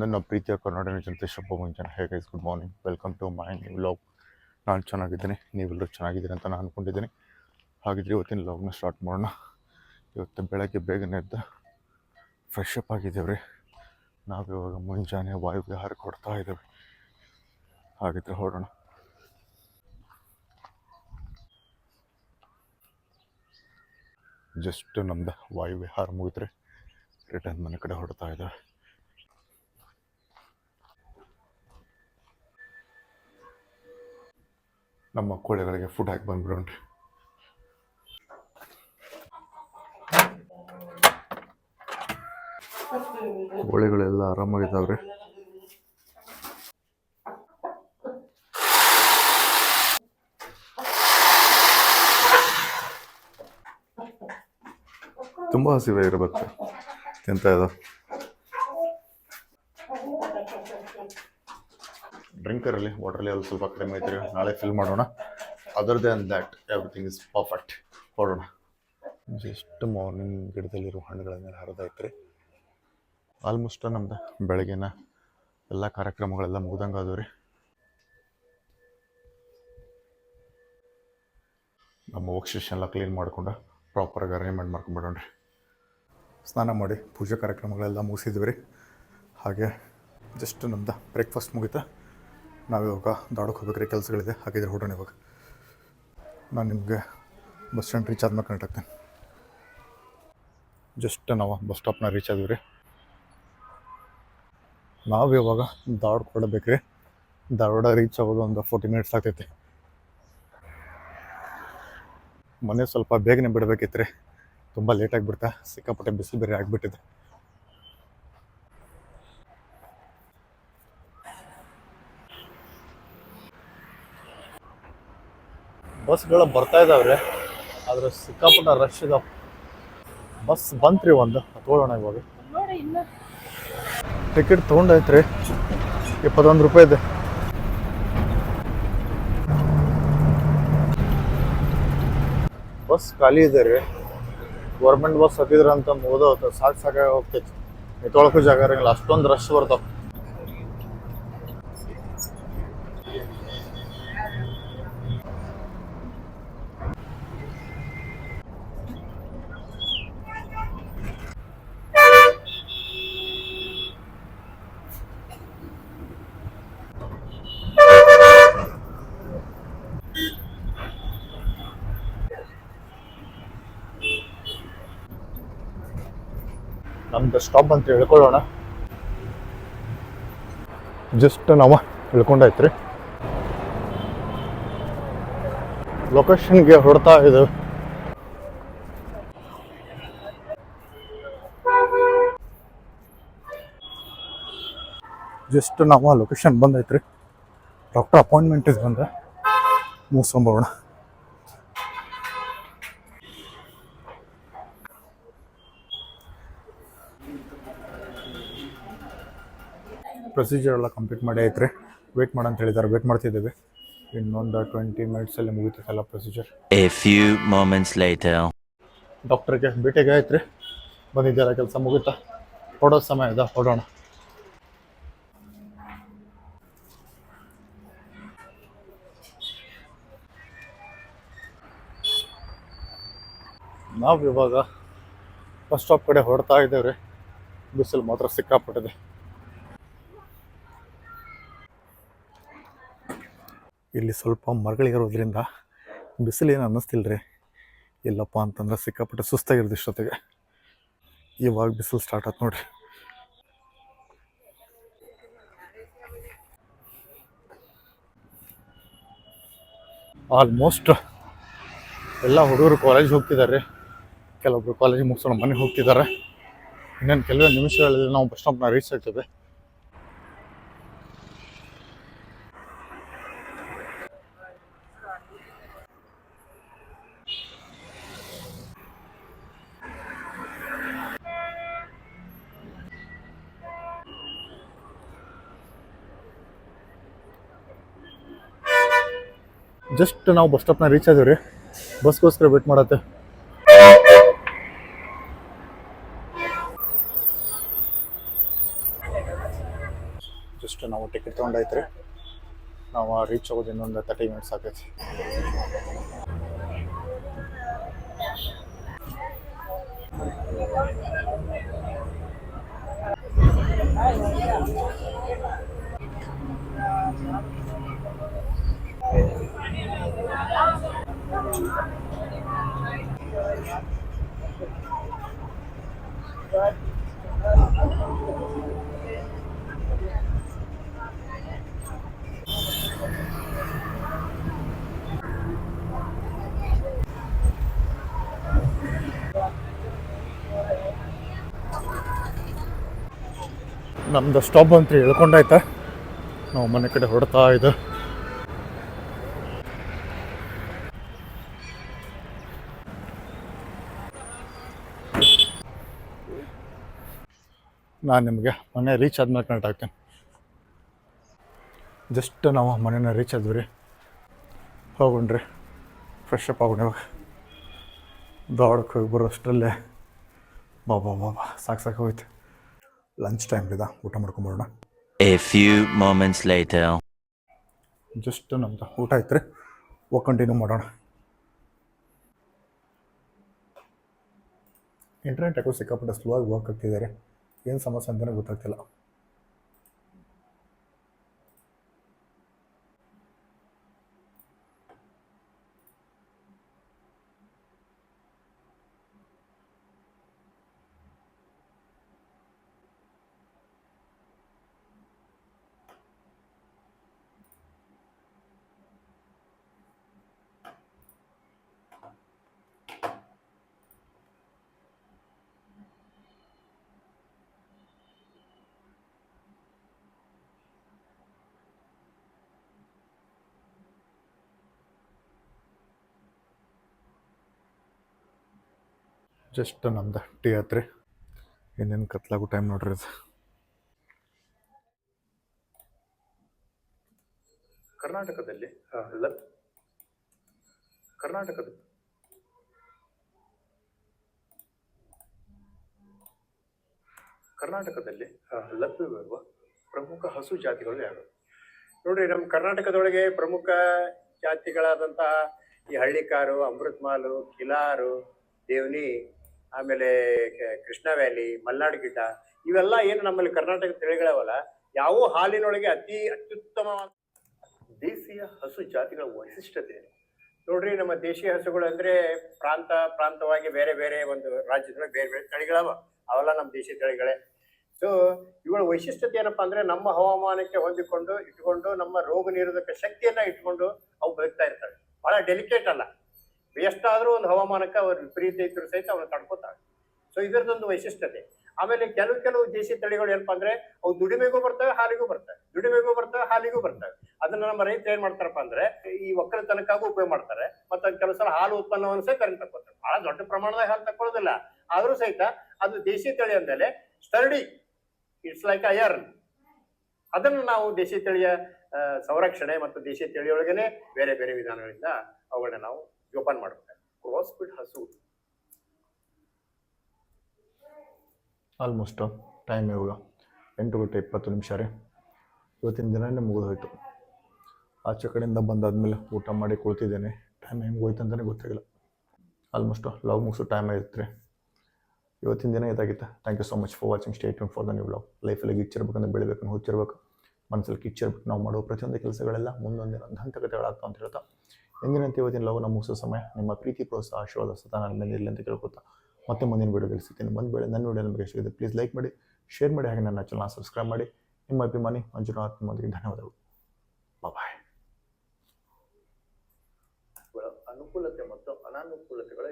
ನನ್ನ ಪ್ರೀತಿಯ ಕರ್ನಾಟಕ ಜನತೆ, ಶುಭ ಮುಂಜಾನೆ. Hey good morning welcome to my new vlog ನಾನು ಚೆನ್ನಾಗಿದ್ದೀನಿ. ನೀವೆಲ್ಲರೂ ಚೆನ್ನಾಗಿದ್ದೀರಿ ಅಂತ ನಾನು ಅಂದ್ಕೊಂಡಿದ್ದೀನಿ ಹಾಗಿದ್ರೆ ಇವತ್ತಿನ ಲಾಗ್ನ ಸ್ಟಾರ್ಟ್ ಮಾಡೋಣ. ಇವತ್ತು ಬೆಳಗ್ಗೆ ಬೇಗನೆ ಎದ್ದು ಫ್ರೆಶ್ ಅಪ್ ಆಗಿದ್ದೇವ್ರಿ. ನಾವು ಇವಾಗ ಮುಂಜಾನೆ ವಾಯುವಿಹಾರ ಕೊಡ್ತಾ ಇದ್ದೇವೆ. ಹಾಗಿದ್ರೆ ಹೊರಡೋಣ ಜಸ್ಟ್ ನಮ್ದು ವಾಯುವಿಹಾರ ಮುಗಿದ್ರೆ ರಿಟರ್ನ್ ಮನೆ ಕಡೆ ಹೊಡ್ತಾ ಇದ್ದೇವೆ. ನಮ್ಮ ಕೋಳಿಗಳಿಗೆ ಫುಡ್ ಹಾಕಿ ಬಂದ್ಬಿಡೋಣ. ಕೋಳಿಗಳೆಲ್ಲ ಆರಾಮಾಗಿದ್ದಾವ್ರಿ. ತುಂಬ ಹಸಿವೆ ಇರಬೇಕು. ತಿಂತ ಇದಾವೆ ಡ್ರಿಂಕರಲ್ಲಿ ವಾಟರ್ ಲೆವೆಲ್ ಸ್ವಲ್ಪ ಕಡಿಮೆ ಐತ್ರಿ ನಾಳೆ ಫಿಲ್ ಮಾಡೋಣ. Other then that everything is perfect ಹೊಡೋಣ just morning ಗಿಡದಲ್ಲಿರೋ ಹಣ್ಣುಗಳನ್ನೆಲ್ಲ ಹರಿದೈತ್ರಿ ಆಲ್ಮೋಸ್ಟ್ ನಮ್ದು ಬೆಳಗಿನ ಎಲ್ಲ ಕಾರ್ಯಕ್ರಮಗಳೆಲ್ಲ ಮುಗ್ದಂಗೆ ಆದವು ರೀ. ನಮ್ಮ ವರ್ಕ್ ಎಲ್ಲ ಕ್ಲೀನ್ ಮಾಡ್ಕೊಂಡು ಪ್ರಾಪರಾಗಿ ಅರೇಂಜ್ಮೆಂಟ್ ಮಾಡ್ಕೊಂಡ್ಬಿಡೋಣ್ರಿ ಸ್ನಾನ ಮಾಡಿ ಪೂಜಾ ಕಾರ್ಯಕ್ರಮಗಳೆಲ್ಲ ಮುಗಿಸಿದ್ವಿ ರೀ. ಹಾಗೆ ಜಸ್ಟ್ ನಮ್ದು ಬ್ರೇಕ್ಫಾಸ್ಟ್ ಮುಗಿತಾ. ನಾವು ಇವಾಗ ದಾಡಕ್ಕೆ ಹೋಗ್ಬೇಕ್ರಿ ಕೆಲಸಗಳಿದೆ, ಹಾಗಿದ್ರೆ ಹೊಡೋಣ ಇವಾಗ. ನಾನು ನಿಮಗೆ ಬಸ್ ಸ್ಟ್ಯಾಂಡ್ ರೀಚ್ ಆದ್ಮೇಲೆ ಕನೆಕ್ಟ್ ಆಗ್ತೇನೆ ಜಸ್ಟ್ ನಾವು ಬಸ್ ಸ್ಟಾಪ್ನ ರೀಚ್ ಆದ್ವಿ ರೀ. ನಾವು ಇವಾಗ ಧಾರವಾಡ ಧಾರವಾಡ ರೀಚ್ ಆಗೋದು ಒಂದು ಫೋರ್ಟಿ ಮಿನಿಟ್ಸ್ ಆಗ್ತೈತಿ. ಮನೆ ಸ್ವಲ್ಪ ಬೇಗನೆ ಬಿಡಬೇಕಿತ್ತು ರೀ ತುಂಬ ಲೇಟಾಗಿ ಬಿಡ್ತಾ ಸಿಕ್ಕಾಪಟ್ಟೆ ಬಿಸಿಲು ಬೇರೆ ಆಗಿಬಿಟ್ಟಿದೆ. ಬಸ್ಗಳು ಬರ್ತಾ ಇದಾವ್ರಿ, ಆದ್ರೆ ಸಿಕ್ಕಾಪಟ್ಟ ರಶ್ ಇದಾವ. ಬಸ್ ಬಂತ್ರಿ ಒಂದು ಹತ್ಕೊಳ್ಳೋಣ ಇವಾಗ. ಟಿಕೆಟ್ ತೊಗೊಂಡೈತ್ರಿ ಇಪ್ಪತ್ತೊಂದು ರೂಪಾಯಿ ಇದೆ. ಬಸ್ ಖಾಲಿ ಇದೆ ರೀ. ಗೌರ್ಮೆಂಟ್ ಬಸ್ ಹತ್ತಿದ್ರ ಅಂತ ಓದೋ ಸಾಕು ಸಾಕಾಗಿ ಹೋಗ್ತೈತಿ. ನಿಂತ್ಕೊಳಕ್ಕೂ ಜಾಗ ಇರಂಗಿಲ್ಲ, ಅಷ್ಟೊಂದು ರಶ್ ಬರ್ತಾವ. ನಮ್ದು ಸ್ಟಾಪ್ ಅಂತ ಹೇಳ್ಕೊಳ್ಳೋಣ. ಜಸ್ಟ್ ನಾವು ಇಳ್ಕೊಂಡಾಯ್ತ್ರಿ. ಲೊಕೇಶನ್ಗೆ ಹೊಡ್ತಾ ಇದು ಜಸ್ಟ್ ನಾವು ಲೊಕೇಶನ್ ಬಂದೈತ್ರಿ. ಡಾಕ್ಟರ್ ಅಪಾಯಿಂಟ್ಮೆಂಟ್ ಇದು ಬಂದ. ಮುಗಿಸ್ಕೊಂಬೋಣ ಪ್ರೊಸೀಜರ್ ಎಲ್ಲ ಕಂಪ್ಲೀಟ್ ಮಾಡಿ ಐತ್ರಿ ವೇಟ್ ಮಾಡಂತ ಹೇಳಿದ್ದಾರೆ. ವೇಟ್ ಮಾಡ್ತಿದ್ದೇವೆ. ಇನ್ನೊಂದು ಟ್ವೆಂಟಿ ಮಿನಿಟ್ಸಲ್ಲಿ ಮುಗಿತೈತಲ್ಲ procedure a few moments later. ಡಾಕ್ಟ್ರಿಗೆ ಭೇಟಿಗೆ ಆಯ್ತು ರೀ ಬಂದಿದ್ದೆಲ್ಲ ಕೆಲಸ ಮುಗಿತಾ? ಹೊಡೋ ಸಮಯ ಇದೆ ಹೊಡೋಣ. ನಾವು ಇವಾಗ ಬಸ್ ಸ್ಟಾಪ್ ಕಡೆ ಹೊರಡ್ತಾ ಇದ್ದೇವೆ ರೀ. ಬಿಸಿಲು ಮಾತ್ರ ಸಿಕ್ಕಾಪಟ್ಟಿದೆ. ಇಲ್ಲಿ ಸ್ವಲ್ಪ ಮರಗಳಿರೋದ್ರಿಂದ ಬಿಸಿಲೇನು ಅನ್ನಿಸ್ತಿಲ್ಲ ರೀ ಇಲ್ಲಪ್ಪ ಅಂತಂದ್ರೆ ಸಿಕ್ಕಾಪಟ್ಟೆ ಸುಸ್ತಾಗಿರೋದು ಇಷ್ಟೊತ್ತಿಗೆ. ಇವಾಗ ಬಿಸಿಲು ಸ್ಟಾರ್ಟ್ ಆಯ್ತು ನೋಡ್ರಿ. ಆಲ್ಮೋಸ್ಟ್ ಎಲ್ಲ ಹುಡುಗರು ಕಾಲೇಜ್ ಹೋಗ್ತಿದ್ದಾರೆ ಕೆಲವೊಬ್ರು ಕಾಲೇಜ್ ಮುಗಿಸೋಣ ಮನೆಗೆ ಹೋಗ್ತಿದ್ದಾರೆ ಇನ್ನೇನು ಕೆಲವೇ ನಿಮಿಷಗಳಲ್ಲಿ ನಾವು ಬಸ್ ಸ್ಟಾಪ್ನ ರೀಚ್ ಆಗ್ತೇವೆ ಜಸ್ಟ್ ನಾವು ಬಸ್ ಸ್ಟಾಪ್ನ ರೀಚ್ ಆದೀವಿ ರೀ ಬಸ್ಗೋಸ್ಕರ ವೇಟ್ ಮಾಡತ್ತೆ. ಜಸ್ಟ್ ನಾವು ಟಿಕೆಟ್ ತೊಗೊಂಡೈತ್ರಿ ನಾವು ರೀಚ್ ಆಗೋದು ಇನ್ನೊಂದು ತರ್ಟಿ ಮಿನಿಟ್ಸ್ ಆಗೈತಿ ನಮ್ದು ಸ್ಟಾಪ್ ಅಂತ ಹೇಳ್ಕೊಂಡಾಯ್ತ? ನಾವು ಮನೆ ಕಡೆ ಹೊಡ್ತಾ ಇದೆ ನಾನು ನಿಮಗೆ ಮನೆ ರೀಚ್ ಆದ್ಮೇಲೆ ಕನೆಕ್ಟ್ ಆಗ್ತೇನೆ. ಜಸ್ಟ್ ನಾವು ಮನೇನ ರೀಚ್ ಆದ್ವಿ ರೀ. ಹೋಗೊಂಡ್ರಿ. ಫ್ರೆಶ್ ಅಪ್ ಆಗೋಣ ಇವಾಗ. ದಾಡಕ್ಕೆ ಹೋಗಿ ಬರೋ ಅಷ್ಟರಲ್ಲೇ ಬಾಬಾ ಬಾಬಾ ಸಾಕು ಸಾಕು ಹೋಯ್ತು. ಲಂಚ್ ಟೈಮ್ ಇದೆ ಊಟ ಮಾಡ್ಕೊಂಬರೋಣ. A few moments later just ನಮ್ದು ಊಟ ಆಯ್ತು ರೀ ಹೋಗಿ ಕಂಟಿನ್ಯೂ ಮಾಡೋಣ. ಇಂಟರ್ನೆಟ್ ಯಾಕೋ ಸಿಕ್ಕಾಪಟ್ಟೆ ಸ್ಲೋ ಆಗಿ ವರ್ಕ್ ಆಗ್ತಿದ್ದಾರೆ ಏನು ಸಮಸ್ಯೆ ಅಂತಲೇ ಗೊತ್ತಾಗ್ತಿಲ್ಲ. ಜಸ್ಟ್ ನಮ್ದು ಟೀ ಆತ್ರಿ ಇನ್ನೇನು ಕತ್ಲಾಗು ಟೈಮ್ ನೋಡ್ರಿ ಅದು. ಕರ್ನಾಟಕದಲ್ಲಿ ಕರ್ನಾಟಕದ ಕರ್ನಾಟಕದಲ್ಲಿ ಲಭ್ಯವಿರುವ ಪ್ರಮುಖ ಹಸು ಜಾತಿಗಳು ಯಾವ ನೋಡ್ರಿ ನಮ್ಮ ಕರ್ನಾಟಕದೊಳಗೆ ಪ್ರಮುಖ ಜಾತಿಗಳಾದಂತಹ ಈ ಹಳ್ಳಿಕಾರು, ಅಮೃತಮಾಲು, ಕಿಲಾರು, ದೇವನಿ ಆಮೇಲೆ ಕೃಷ್ಣ ವ್ಯಾಲಿ, ಮಲ್ನಾಡ್ ಗಿಡ್ಡ ಇವೆಲ್ಲ ಏನು ನಮ್ಮಲ್ಲಿ ಕರ್ನಾಟಕ ತಳಿಗಳವಲ್ಲ, ಯಾವ ಹಾಲಿನೊಳಗೆ ಅತಿ ಅತ್ಯುತ್ತಮವಾದ ದೇಶೀಯ ಹಸು ಜಾತಿಗಳ ವೈಶಿಷ್ಟ್ಯತೆ? ನೋಡ್ರಿ, ನಮ್ಮ ದೇಶೀಯ ಹಸುಗಳು ಅಂದ್ರೆ ಪ್ರಾಂತ, ಪ್ರಾಂತವಾಗಿ ಬೇರೆ ಬೇರೆ ಒಂದು ರಾಜ್ಯದೊಳಗೆ ಬೇರೆ ಬೇರೆ ತಳಿಗಳವ. ಅವೆಲ್ಲ ನಮ್ಮ ದೇಶೀಯ ತಳಿಗಳೇ. ಸೊ ಇವುಗಳ ವೈಶಿಷ್ಟ್ಯತೆ ಏನಪ್ಪಾ ಅಂದ್ರೆ ನಮ್ಮ ಹವಾಮಾನಕ್ಕೆ ಹೊಂದಿಕೊಂಡು ಇಟ್ಕೊಂಡು ನಮ್ಮ ರೋಗ ನಿರೋಧಕ ಶಕ್ತಿಯನ್ನ ಇಟ್ಕೊಂಡು ಅವು ಬದುಕ್ತಾ ಇರ್ತವೆ. ಬಹಳ ಡೆಲಿಕೇಟ್ ಅಲ್ಲ. ಎಷ್ಟಾದ್ರೂ ಒಂದು ಹವಾಮಾನಕ್ಕೆ ಅವ್ರ ವಿಪರೀತ ಇದ್ರು ಸಹಿತ ಅವ್ರು ತಡ್ಕೋತಾರೆ. ಸೊ ಇದರದೊಂದು ವೈಶಿಷ್ಟ್ಯತೆ. ಆಮೇಲೆ ಕೆಲವು ಕೆಲವು ದೇಶಿ ತಳಿಗಳು ಏನಪ್ಪಾ ಅಂದ್ರೆ ಅವು ದುಡಿಮೆಗೂ ಬರ್ತವೆ, ಹಾಲಿಗೂ ಬರ್ತವೆ. ದುಡಿಮೆಗೂ ಬರ್ತವೆ, ಹಾಲಿಗೂ ಬರ್ತವೆ. ಅದನ್ನ ನಮ್ಮ ರೈತರು ಏನ್ ಮಾಡ್ತಾರಪ್ಪ ಅಂದ್ರೆ ಈ ಒಕ್ಕಲತನಕ್ಕಾಗೂ ಉಪಯೋಗ ಮಾಡ್ತಾರೆ. ಮತ್ತೆ ಕೆಲವು ಸಲ ಹಾಲು ಉತ್ಪನ್ನವನ್ನು ಸಹಿತ ಕರೆಂಟ್ ತಕ್ಕೋತಾರೆ. ಬಹಳ ದೊಡ್ಡ ಪ್ರಮಾಣದಾಗ ಹಾಲು ತಕ್ಕೊಳ್ಳೋದಿಲ್ಲ. ಆದ್ರೂ ಸಹಿತ ಅದು ದೇಶಿ ತಳಿ ಅಂದಮೇಲೆ ಸ್ಟರ್ಡಿ, ಇಟ್ಸ್ ಲೈಕ್ ಅಯರ್ನ್ ಅದನ್ನು ನಾವು ದೇಶಿ ತಳಿಯ ಸಂರಕ್ಷಣೆ ಮತ್ತು ದೇಶಿ ತಳಿಯೊಳಗನೆ ಬೇರೆ ಬೇರೆ ವಿಧಾನಗಳಿಂದ ಅವುಗಳನ್ನ ನಾವು ಜೋಪಾನ ಕ್ರಾಸ್ ಬಿಟ್ ಹಸು. ಆಲ್ಮೋಸ್ಟ್ ಟೈಮ್ ಇವಾಗ. ಎಂಟು ಗಂಟೆ ಇಪ್ಪತ್ತು ನಿಮಿಷ ರೀ. ಇವತ್ತಿನ ದಿನನೇ ಮುಗಿದೋಯ್ತು. ಆಚೆ ಕಡೆಯಿಂದ ಬಂದಾದ್ಮೇಲೆ ಊಟ ಮಾಡಿ ಕುಳ್ತಿದ್ದೇನೆ. ಟೈಮ್ ಹೆಂಗೆ ಹೋಯ್ತು ಅಂತಲೇ ಗೊತ್ತಾಗಿಲ್ಲ. ಆಲ್ಮೋಸ್ಟ್ ಲಾಗ್ ಮುಗಿಸೋ ಟೈಮ್ ಆಗಿತ್ತು ಇವತ್ತಿನ ದಿನ ಇದಾಗಿತ್ತು. Thank you so much for watching state for the new blog ಲೈಫಲ್ಲಿ ಗಿಚ್ಚಿರ್ಬೇಕಂದ್ರೆ ಬೆಳಿಬೇಕು ಹುಚ್ಚಿರ್ಬೇಕು. ಮನಸ್ಸಲ್ಲಿ ಕಿಚ್ಚಿರ್ಬೇಕು. ನಾವು ಮಾಡೋ ಪ್ರತಿಯೊಂದು ಕೆಲಸಗಳೆಲ್ಲ ಮುಂದೊಂದಿನ ದಂತಕತೆಗಳಾಗ್ತಾವೆ ಅಂತ ಹೇಳ್ತಾ. ಹೆಂಗಿನಂತ ಇವತ್ತಿನ ಲವ್ನ ಮುಗಿಸೋ ಸಮಯ ನಿಮ್ಮ ಪ್ರೀತಿ, ಪ್ರೋತ್ಸಾಹ, ಆಶೀರ್ವಾದ ಸತ ನನ್ನ ಮೇಲೆ ಇಲ್ಲ ಅಂತ ಕೇಳ್ಕೊತಾ ಮತ್ತೆ ಮುಂದಿನ ವಿಡಿಯೋದಲ್ಲಿ ಸಿಗ್ತೀನಿ. ಒಂದು ವೇಳೆ ನನ್ನ ವಿಡಿಯೋ ನಿಮಗೆ ಸಿಗುತ್ತೆ ಪ್ಲೀಸ್ ಲೈಕ್ ಮಾಡಿ ಶೇರ್ ಮಾಡಿ, ಹಾಗೆ ನನ್ನ ಚಾನಲ್ ಸಬ್ಸ್ಕ್ರೈಬ್ ಮಾಡಿ. ನಿಮ್ಮ ಅಭಿಮಾನಿ ಮಂಜುನಾಥ್ ನಿಮ್ಮೊಂದಿಗೆ ಧನ್ಯವಾದಗಳು. ಬಾಯ್ ಅನುಕೂಲತೆ ಮತ್ತು ಅನಾನುಕೂಲತೆಗಳು